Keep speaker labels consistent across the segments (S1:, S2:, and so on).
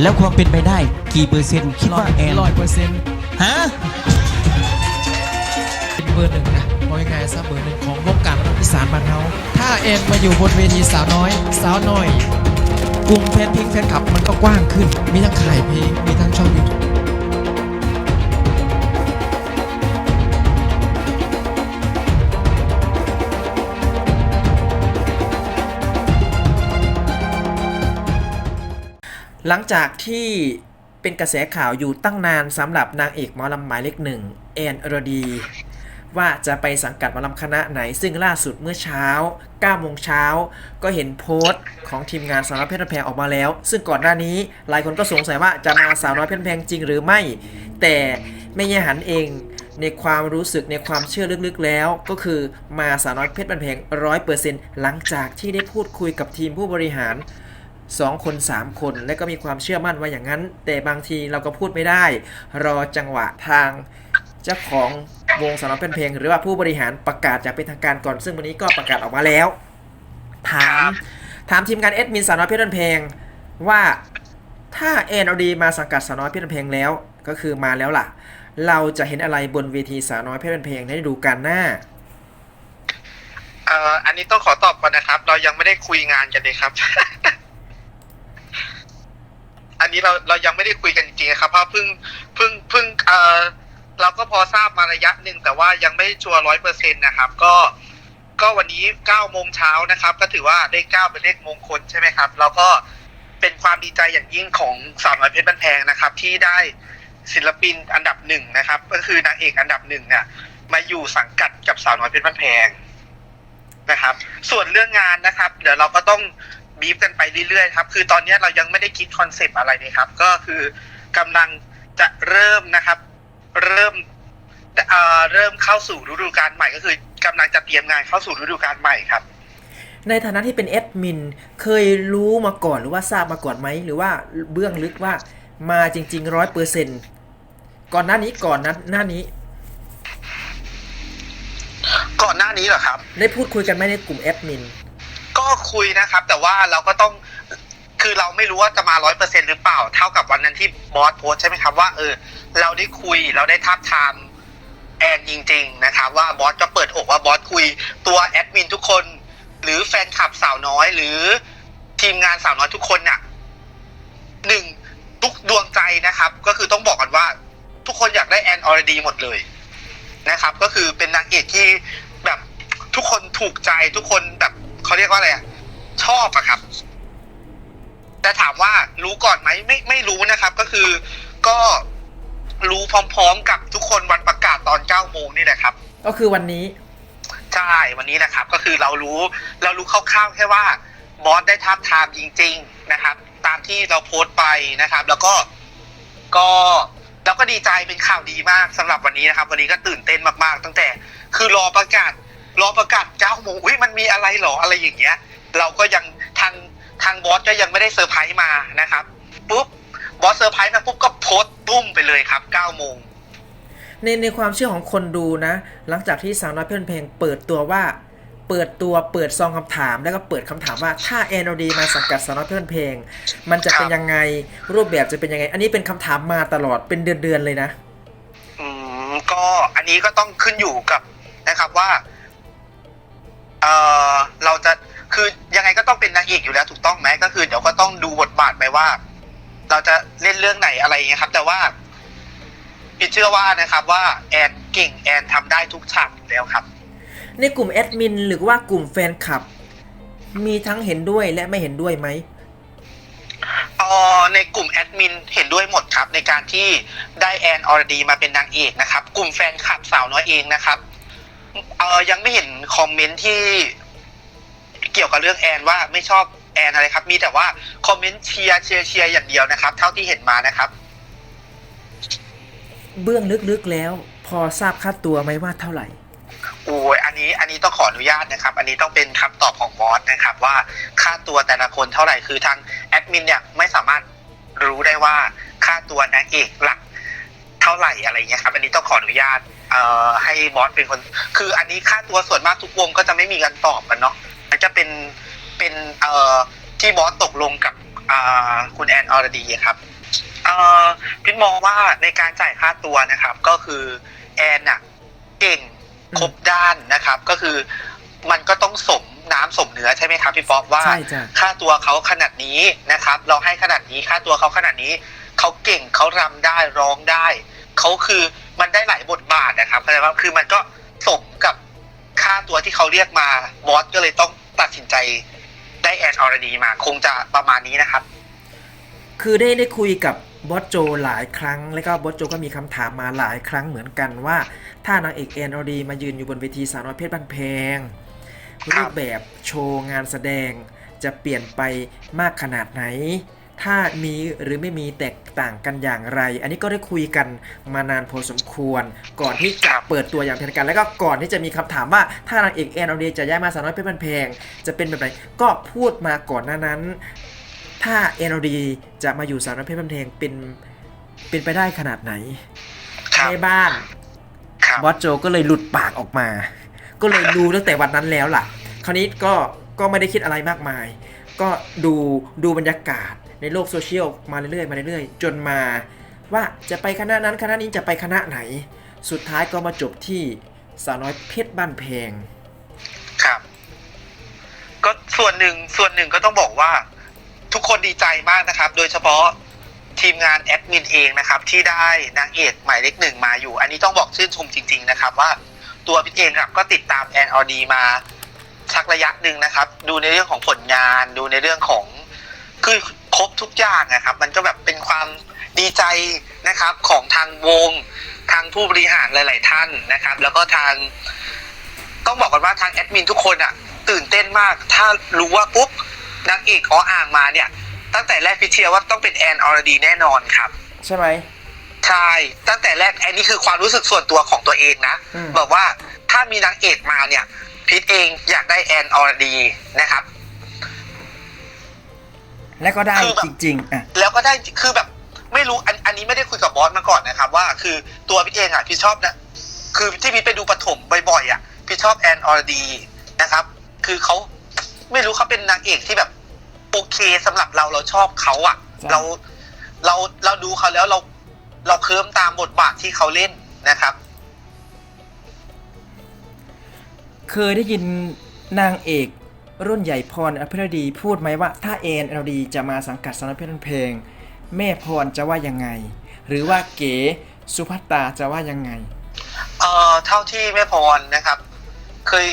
S1: แล้วความเป็นไปได้กี่เปอร์เซ็นต์คิดว่าแอน
S2: ร้อยเปอร์เซ็นต์
S1: ฮะ
S2: เป็นเบอร์หนึ่งนะมองยังไงซะเบอร์หนึ่งของวงการระดับอีสานบ้านเฮาถ้าแอนมาอยู่บนเวทีสาวน้อย สาวน้อยกลุ่มแฟนเพลงแฟนคลับมันก็กว้างขึ้น มีทั้งขายเพลงมีทั้งช่องยูทูบ
S3: หลังจากที่เป็นกระแสข่าวอยู่ตั้งนานสำหรับนางเอกมอลำหมายเลขหนึ่งแอนอรดี ว่าจะไปสังกัดมอลำคณะไหนซึ่งล่าสุดเมื่อเช้า9โมงเช้าก็เห็นโพสต์ของทีมงานสาวน้อยเพชรแพงออกมาแล้ว ซึ่งก่อนหน้านี้หลายคนก็สงสัยว่าจะมาสาวน้อยเพชรแพงจริงหรือไม่ แต่แม่ยายหันเองในความรู้สึกในความเชื่อลึกๆแล้ว ก็คือมาสาวน้อยเพชรบันแพงร้อยเปอร์เซ็นต์หลังจากที่ได้พูดคุยกับทีมผู้บริหาร สองคนสามคน และก็มีความเชื่อมั่นว่าอย่างนั้น แต่บางทีเราก็พูดไม่ได้ รอจังหวะทางเจ้าของวงสารบเป็นเพลง หรือว่าผู้บริหารประกาศอย่างเป็นทางการก่อน ซึ่งวันนี้ก็ประกาศออกมาแล้ว ถามถามทีมงานเอดมินสาวน้อยเพชรบันเพลงว่าถ้าเอ็นอดีมาสังกัดสาวน้อยเพชรบันเพลงแล้วก็คือมาแล้วล่ะ เราจะเห็นอะไรบนเวทีสาวน้อยเพชรบันเพลงในฤดูกาลหน้า
S4: เอ่ออันนี้ต้องขอตอบก่อนนะครับ เรายังไม่ได้คุยงานกันเลยครับ นนี้เราเรายังไม่ได้คุยกันจริงๆครับ เพราะเพิ่งเพิ่งเพิ่งเออเราก็พอทราบมาระยะหนึ่งแต่ว่ายังไม่ชัวร์ร้อยเปอร์เซ็นต์นะครับ ก็ก็วันนี้เก้าโมงเช้านะครับ ก็ถือว่าได้เก้าเป็นเลขมงคลใช่ไหมครับ แล้วก็เป็นความดีใจอย่างยิ่งของสาวน้อยเพชรบ้านแพงนะครับ ที่ได้ศิลปินอันดับหนึ่งนะครับ ก็คือนางเอกอันดับหนึ่งเนี่ยมาอยู่สังกัดกับสาวน้อยเพชรบ้านแพงนะครับ ส่วนเรื่องงานนะครับ เดี๋ยวเราก็ต้อง บีฟกันไปเรื่อยๆครับ คือตอนนี้เรายังไม่ได้คิดคอนเซปต์อะไรเลยครับ ก็คือกำลังจะเริ่มนะครับ เริ่มเอ่อเริ่มเข้าสู่ฤดูกาลใหม่ก็คือกำลังจะเตรียมงานเข้าสู่ฤดูกาลใหม่ครับ
S3: ในฐานะที่เป็นแอดมินเคยรู้มาก่อนหรือว่าทราบมาก่อนไหมหรือว่าเบื้องลึกว่ามาจริงๆร้อยเปอร์เซ็นต์ก่อนหน้านี้ก่อนนะหน้านี้
S4: ก่อนหน้านี้เหรอครับ
S3: ได้พูดคุยกันไหมในกลุ่มแอดมิน
S4: ก็ คุยนะครับ แต่ว่าเราก็ต้องคือเราไม่รู้ว่าจะมาร้อยเปอร์เซ็นหรือเปล่า เท่ากับวันนั้นที่บอสโพสใช่ไหมครับว่าเออ เราได้คุยเราได้ทับทามแอนจริง ๆ นะครับ ว่าบอสก็เปิดอกว่าบอสคุยตัวแอดมินทุกคน หรือแฟนคลับสาวน้อย หรือทีมงานสาวน้อยทุกคนเนี่ยหนึ่งทุกดวงใจนะครับ ก็คือต้องบอกกันว่า ทุกคนอยากได้แอนออร์ดีหมดเลยนะครับ ก็คือเป็นนางเอกที่แบบทุกคนถูกใจทุกคนแบบ เขาเรียกว่าอะไรอะชอบอะครับ แต่ถามว่ารู้ก่อนไหมไม่ไม่รู้นะครับ ก็คือก็รู้พร้อมๆ กับทุกคนวันประกาศตอนเก้าโมงนี่แหละครับ
S3: ก็คือวันนี้
S4: ใช่วันนี้นะครับ ก็คือเรารู้เรารู้คร่าวๆแค่ว่าบอสได้ทับทามจริง ๆนะครับ ตามที่เราโพสต์ไปนะครับ แล้วก็ก็เราก็ดีใจเป็นข่าวดีมากสำหรับวันนี้นะครับ วันนี้ก็ตื่นเต้นมากๆ ตั้งแต่ คือรอประกาศ รอประกาศเก้าโมงอุ้ยมันมีอะไรเหรออะไรอย่างเงี้ย เราก็ยังทางทางบอสก็ยังไม่ได้เซอร์ไพรส์มานะครับปุ๊บบอสเซอร์ไพรส์มาปุ๊บก็โพสต์ตุ้มไปเลยครับเก้าโมง
S3: ในในความเชื่อของคนดูนะ หลังจากที่สาวน้อยเพื่อนเพลงเปิดตัวว่า เปิดตัวเปิดซองคำถาม แล้วก็เปิดคำถามว่าถ้าแอนอดีมาสังกัดสาวน้อยเพื่อนเพลง มันจะเป็นยังไงรูปแบบจะเป็นยังไง อันนี้เป็นคำถามมาตลอดเป็นเดือนๆเลยนะ
S4: อืมก็อันนี้ก็ต้องขึ้นอยู่กับนะครับว่า เออเราจะคือยังไงก็ต้องเป็นนางเอกอยู่แล้วถูกต้องไหมก็คือเดี๋ยวก็ต้องดูบทบาทไปว่า เราจะเล่นเรื่องไหนอะไรอย่างเงี้ยครับ แต่ว่าพี่เชื่อว่านะครับว่าแอนเก่งแอนทำได้ทุกฉากอยู่แล้วครับ
S3: ในกลุ่มแอดมินหรือว่ากลุ่มแฟนคลับ มีทั้งเห็นด้วยและไม่เห็นด้วยไหม
S4: เอ่อในกลุ่มแอดมินเห็นด้วยหมดครับ ในการที่ได้แอนอรดีมาเป็นนางเอกนะครับ กลุ่มแฟนคลับสาวน้อยเองนะครับ เอ่อยังไม่เห็นคอมเมนต์ที่เกี่ยวกับเรื่องแอนว่าไม่ชอบแอนอะไรครับ มีแต่ว่าคอมเมนต์เชียร์เชียร์เชียร์อย่างเดียวนะครับ เท่าที่เห็นมานะครับ
S3: เบื้องลึกๆแล้ว พอทราบค่าตัวไหมว่าเท่าไหร่
S4: โอ้ยอันนี้อันนี้ต้องขออนุญาตนะครับ อันนี้ต้องเป็นคำตอบของบอสนะครับ ว่าค่าตัวแต่ละคนเท่าไหร่คือทางแอดมินเนี่ยไม่สามารถรู้ได้ว่าค่าตัวนางเอกหลักเท่าไหร่อะไรเงี้ยครับ อันนี้ต้องขออนุญาต เอ่อให้บอสเป็นคน คืออันนี้ค่าตัวส่วนมากทุกวงก็จะไม่มีการตอบกันเนาะมันจะเป็นเป็นเอ่อที่บอสตกลงกับอ่าคุณแอนอรดีครับเอ่อพี่มองว่าในการจ่ายค่าตัวนะครับ ก็คือแอนน่ะเก่งครบด้านนะครับ ก็คือมันก็ต้องสมน้ำสมเนื้อใช่ไหมครับพี่ป๊อปว่า
S1: ใช่จ้ะ
S4: ค่าตัวเขาขนาดนี้นะครับ เราให้ขนาดนี้ค่าตัวเขาขนาดนี้เขาเก่งเขารำได้ร้องได้ เขาคือมันได้หลายบทบาทนะครับเข้าใจว่าคือมันก็สมกับค่าตัวที่เขาเรียกมาบอสก็เลยต้องตัดสินใจได้แอนออร์ดีมา คงจะประมาณนี้นะครับ
S3: คือได้ได้คุยกับบอสโจหลายครั้ง แล้วก็บอสโจก็มีคำถามมาหลายครั้งเหมือนกันว่า ถ้านางเอกแอนออร์ดีมายืนอยู่บนเวทีสาวน้อยเพชรบ้านแพงรูปแบบโชว์งานแสดงจะเปลี่ยนไปมากขนาดไหน ถ้ามีหรือไม่มีแตกต่างกันอย่างไร อันนี้ก็ได้คุยกันมานานพอสมควร ก่อนที่จะเปิดตัวอย่างเป็นทางการแล้วก็ก่อนที่จะมีคำถามว่าถ้านางเอกแอนอดีจะย้ายมาสาวน้อยเพชรบ้านแพง จะเป็นแบบไหนก็พูดมาก่อนหน้านั้น ถ้า NLD จะมาอยู่สาวน้อยเพชรบ้านแพงเป็นเป็นไปได้ขนาดไหน
S4: ครับ
S3: ในบ้าน
S4: ครับ
S3: บอสโจก็เลยหลุดปากออกมา ก็เลยรู้ตั้งแต่วันนั้นแล้วล่ะ คราวนี้ก็ก็ไม่ได้คิดอะไรมากมาย ก็ดูดูบรรยากาศ ในโลกโซเชียลมาเรื่อยๆมาเรื่อยๆ จนมา ว่าจะไปคณะนั้นคณะนี้จะไปคณะไหน สุดท้ายก็มาจบที่สาวน้อยเพชรบ้านแพง
S4: ครับ ก็ส่วนหนึ่งส่วนหนึ่งก็ต้องบอกว่า ทุกคนดีใจมากนะครับ โดยเฉพาะทีมงานแอดมินเองนะครับ ที่ได้นางเอกหมายเลขหนึ่งมาอยู่ อันนี้ต้องบอกชื่นชมจริง ๆนะครับ ว่าตัวพี่เองครับก็ติดตามแอนออดีมาสักระยะหนึ่งนะครับ ดูในเรื่องของผลงาน ดูในเรื่องของคือ ครบทุกอย่างนะครับ มันก็แบบเป็นความดีใจนะครับของทางวงทางผู้บริหารหลาย ๆ ท่านนะครับ แล้วก็ทาง ต้องบอกกันว่าทางแอดมินทุกคนอะตื่นเต้นมาก ถ้ารู้ว่าปุ๊บนางเอกออ่างมาเนี่ย ตั้งแต่แรกพี่เชียร์ว่าต้องเป็นแอนอรดีแน่นอนครับ
S3: ใช่ไหม
S4: ใช่ตั้งแต่แรกอันนี้คือความรู้สึกส่วนตัวของตัวเองนะ
S3: อืม
S4: บอกว่าถ้ามีนางเอกมาเนี่ยพีทเองอยากได้แอนอรดีนะครับ
S3: และก็ได้
S4: คือแบบ
S3: จริงๆอะ
S4: แล้วก็ได้คือแบบไม่รู้อันอันนี้ไม่ได้คุยกับบอสมาก่อนนะครับว่าคือตัวพี่เองอะพี่ชอบนะคือที่พี่ไปดูปฐมบ่อยๆอะพี่ชอบแอนอรดีนะครับ คือเขาไม่รู้เขาเป็นนางเอกที่แบบโอเคสำหรับเราเราชอบเขาอะ
S3: ใช่
S4: เราเราเราดูเขาแล้วเราเราเคิมตามบทบาทที่เขาเล่นนะครับ
S3: เคยได้ยินนางเอก รุ่นใหญ่พรอภิรดีพูดไหมว่า ถ้าเอ็นเอลดีจะมาสังกัดสารเพชรเพลง แม่พรจะว่ายังไง หรือว่าเก๋สุภัตตาจะว่ายังไง
S4: เอ่อเท่าที่แม่พรนะครับ เคย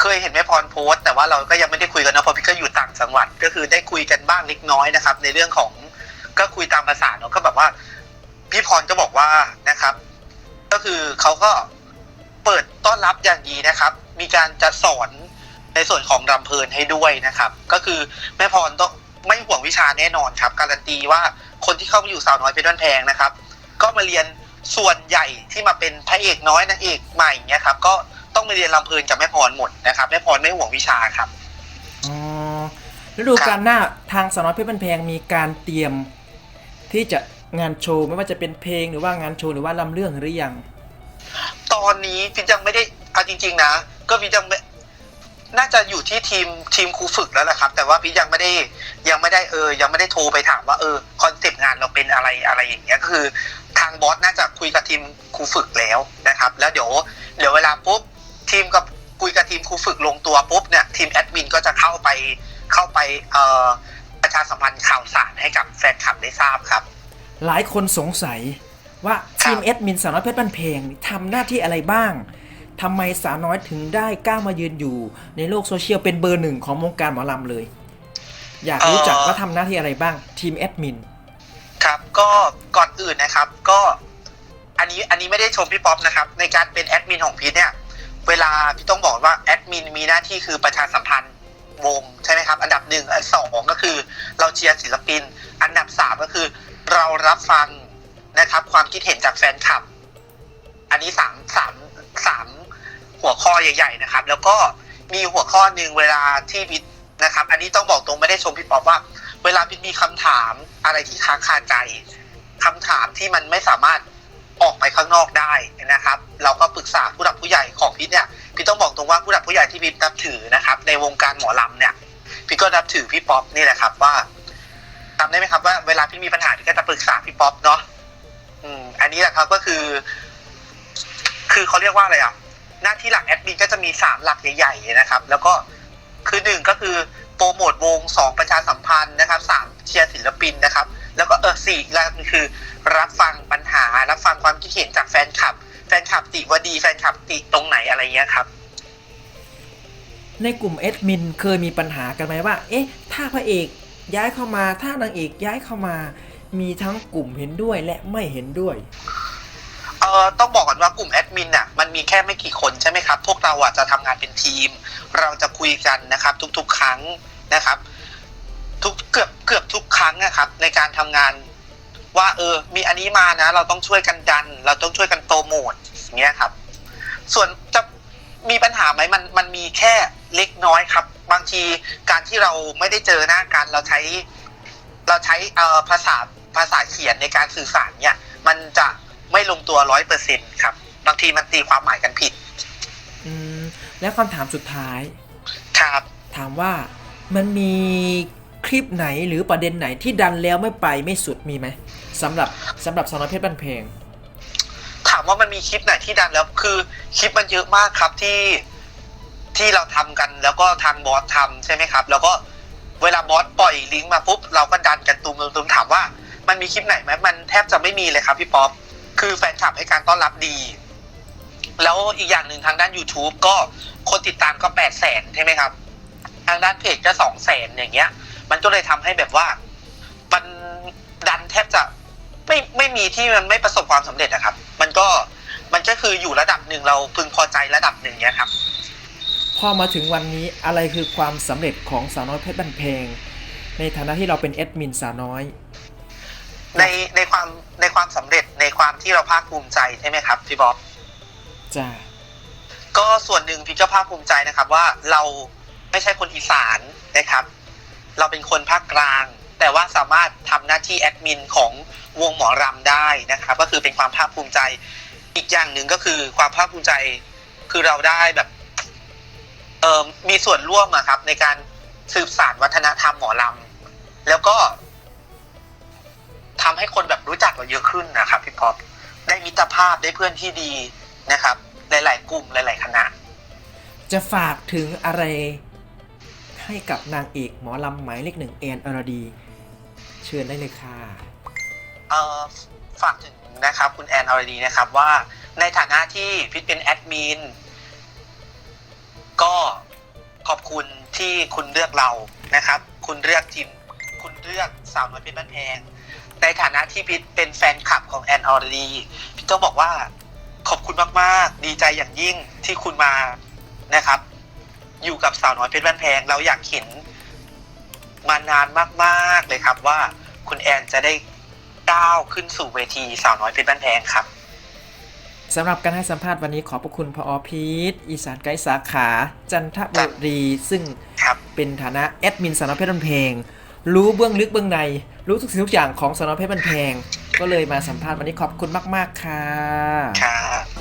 S4: เคยเห็นแม่พรโพสต์แต่ว่าเราก็ยังไม่ได้คุยกันนะเพราะพี่ก็อยู่ต่างจังหวัด ก็คือได้คุยกันบ้างเล็กน้อยนะครับ ในเรื่องของก็คุยตามภาษาเนาะก็แบบว่า พี่พรก็บอกว่านะครับ ก็คือเขาก็เปิดต้อนรับอย่างดีนะครับ มีการจะสอน ในส่วนของรำเพลินให้ด้วยนะครับ ก็คือแม่พรต้องไม่ห่วงวิชาแน่นอนครับ การันตีว่าคนที่เข้ามาอยู่สาวน้อยเพชรบ้านแพงนะครับ ก็มาเรียนส่วนใหญ่ที่มาเป็นพระเอกน้อยนางเอกใหม่เนี่ยครับ ก็ต้องมาเรียนรำเพลินกับแม่พรหมดนะครับแม่พรไม่ห่วงวิชาครับ
S3: อ๋อฤดูกาลหน้าทางสาวน้อยเพชรบันแพงมีการเตรียมที่จะงานโชว์ไม่ว่าจะเป็นเพลงหรือว่างานโชว์หรือว่าลำเรื่องหรือยัง
S4: ตอนนี้ฟินยังไม่ได้เอาจริง ๆ นะ ก็ฟินยังไม่ น่าจะอยู่ที่ทีมทีมครูฝึกแล้วแหละครับ แต่ว่าพี่ยังไม่ได้ยังไม่ได้เออ ยังไม่ได้โทรไปถามว่าเออคอนเซปต์งานเราเป็นอะไรอะไรอย่างเงี้ยก็คือ ทางบอสน่าจะคุยกับทีมครูฝึกแล้วนะครับ แล้วเดี๋ยวเดี๋ยวเวลาปุ๊บทีมกับคุยกับทีมครูฝึกลงตัวปุ๊บเนี่ยทีมแอดมินก็จะเข้าไปเข้าไปเอ่อประชาสัมพันธ์ข่าวสารให้กับแฟนคลับได้ทราบครับ
S3: หลายคนสงสัยว่าทีมเอดมินสาวน้อยเพชรบ้านเพลงทำหน้าที่อะไรบ้าง ทำไมสาวน้อยถึงได้กล้ามายืนอยู่ ในโลกโซเชียลเป็นเบอร์หนึ่งของวงการหมอลำเลย อยากรู้จักว่าทำหน้าที่อะไรบ้างทีมแอดมิน
S4: ครับก็ก่อนอื่นนะครับก็อันนี้อันนี้ไม่ได้ชมพี่ป๊อปนะครับ ในการเป็นแอดมินของพีทเนี่ยเวลาพี่ต้องบอกว่าแอดมินมีหน้าที่คือประชาสัมพันธ์วงใช่ไหมครับ อันดับหนึ่งอันสองก็คือเราเชียร์ศิลปิน อันดับสามก็คือ เรารับฟังนะครับ ความคิดเห็นจากแฟนคลับ อันนี้สามสามสาม หัวข้อใหญ่ๆนะครับ แล้วก็มีหัวข้อหนึ่งเวลาที่พิทนะครับ อันนี้ต้องบอกตรงไม่ได้ชมพี่ป๊อปว่า เวลาพิทมีคำถามอะไรที่ค้างคาใจคำถามที่มันไม่สามารถออกไปข้างนอกได้นะครับ เราก็ปรึกษาผู้หลักผู้ใหญ่ของพิทเนี่ยพี่ต้องบอกตรงว่าผู้หลักผู้ใหญ่ที่พิทนับถือนะครับ ในวงการหมอลำเนี่ยพี่ก็นับถือพี่ป๊อปนี่แหละครับว่าจำได้ไหมครับว่าเวลาพี่มีปัญหาพี่ก็จะปรึกษาพี่ป๊อปเนาะอืม อันนี้แหละครับก็คือ คือเขาเรียกว่าอะไรอะ หน้าที่หลักแอดมินก็จะมีสามหลักใหญ่ๆนะครับ แล้วก็คือหนึ่งก็คือโปรโมทวงสองประชาสัมพันธ์นะครับสามเชียร์ศิลปินนะครับ แล้วก็เออสี่อีกแล้วคือ รับฟังปัญหา รับฟังความคิดเห็นจากแฟนคลับ แฟนคลับติว่าดีแฟนคลับติตรงไหนอะไรเงี้ยครับ
S3: ในกลุ่มแอดมินเคยมีปัญหากันไหมว่า เอ๊ะ ถ้าพระเอกย้ายเข้ามา ถ้านางเอกย้ายเข้ามา มีทั้งกลุ่มเห็นด้วยและไม่เห็นด้วย
S4: ออต้องบอกก่อนว่ากลุ่มแอดมินอะมันมีแค่ไม่กี่คนใช่ไหมครับ พวกเราอะจะทำงานเป็นทีม เราจะคุยกันนะครับ ทุกๆ ครั้งนะครับ ทุกเกือบเกือบทุกครั้งนะครับ ในการทำงานว่า เออ มีอันนี้มานะ เราต้องช่วยกันดัน เราต้องช่วยกันโปรโมทอย่างเงี้ยครับ ส่วนจะมีปัญหาไหมมันมันมีแค่เล็กน้อยครับ บางทีการที่เราไม่ได้เจอหน้ากันเราใช้ เราใช้เอ่อภาษาภาษาเขียนในการสื่อสารเนี่ย มันจะ ไม่ลงตัวร้อยเปอร์เซ็นครับ บางทีมันตีความหมายกันผิด
S3: อืม แล้วคำถามสุดท้าย
S4: ครับ
S3: ถามว่ามันมีคลิปไหนหรือประเด็นไหนที่ดันแล้วไม่ไปไม่สุดมีไหมสำหรับสำหรับสอนอเพชรบันเพลง
S4: ถามว่ามันมีคลิปไหนที่ดันแล้วคือคลิปมันเยอะมากครับที่ที่เราทำกันแล้วก็ทางบอสทำใช่ไหมครับ แล้วก็เวลาบอสปล่อยลิงก์มาปุ๊บเราก็ดันกันตุมตุมถามว่า มันมีคลิปไหนไหมมันแทบจะไม่มีเลยครับพี่ป๊อป คือแฟนคลับให้การต้อนรับดี แล้วอีกอย่างหนึ่งทางด้าน YouTube ก็คนติดตามก็แปดแสนใช่ไหมครับ ทางด้านเพจก็สองแสนอย่างเงี้ย มันก็เลยทำให้แบบว่า มันดันแทบจะไม่ไม่มีที่มันไม่ประสบความสำเร็จอะครับ มันก็มันก็คืออยู่ระดับหนึ่งเราพึงพอใจระดับหนึ่งเนี้ยครับ
S3: พอมาถึงวันนี้อะไรคือความสำเร็จของสาวน้อยเพชรบันเพลง ในฐานะที่เราเป็นแอดมินสาวน้อย
S4: ในในความ ในความสำเร็จในความที่เราภาคภูมิใจใช่ไหมครับพี่บ๊อบ
S3: จ้า
S4: ก็ส่วนหนึ่งพี่ก็ภาคภูมิใจนะครับว่าเราไม่ใช่คนอีสานนะครับ เราเป็นคนภาคกลาง แต่ว่าสามารถทำหน้าที่แอดมินของวงหมอรำได้นะครับ ก็คือเป็นความภาคภูมิใจ อีกอย่างหนึ่งก็คือความภาคภูมิใจคือเราได้แบบเออมีส่วนร่วมอะครับ ในการสืบสานวัฒนธรรมหมอลำแล้วก็ รู้จักเราเยอะขึ้นนะครับพี่ป๊อปได้มิตรภาพได้เพื่อนที่ดีนะครับ หลาย ๆ กลุ่มหลาย ๆ คณะ
S3: จะฝากถึงอะไรให้กับนางเอกหมอลำหมายเลขหนึ่งแอนอรดี เชิญได้เลยค่ะ
S4: เอ่อฝากถึงนะครับคุณแอนอรดีนะครับว่าในฐานะที่พิทเป็นแอดมินก็ขอบคุณที่คุณเลือกเรานะครับ คุณเลือกทีมคุณเลือกสาวน้อยเพชรบ้านแพง ในฐานะที่พิทเป็นแฟนคลับของแอนอรดีพิทต้องบอกว่าขอบคุณมากๆ ดีใจอย่างยิ่งที่คุณมานะครับ อยู่กับสาวน้อยเพชรบ้านแพง เราอยากเห็นมานานมากๆเลยครับว่าคุณแอนจะได้ก้าวขึ้นสู่เวทีสาวน้อยเพชรบ้านแพงครับ
S3: สำหรับการให้สัมภาษณ์วันนี้ขอบพระคุณพอพีทอีสานไกด์สาขา จันทบุรี ซึ่ง
S4: ครับ
S3: เป็นฐานะแอดมินสนอเพชรบันเพลง รู้เบื้องลึกเบื้องใน รู้ทุกสิ่งทุกอย่างของสนอเพชรบันเพง ก็เลยมาสัมภาษณ์วันนี้ขอบคุณมาก ๆ ค่ะ
S4: ครับ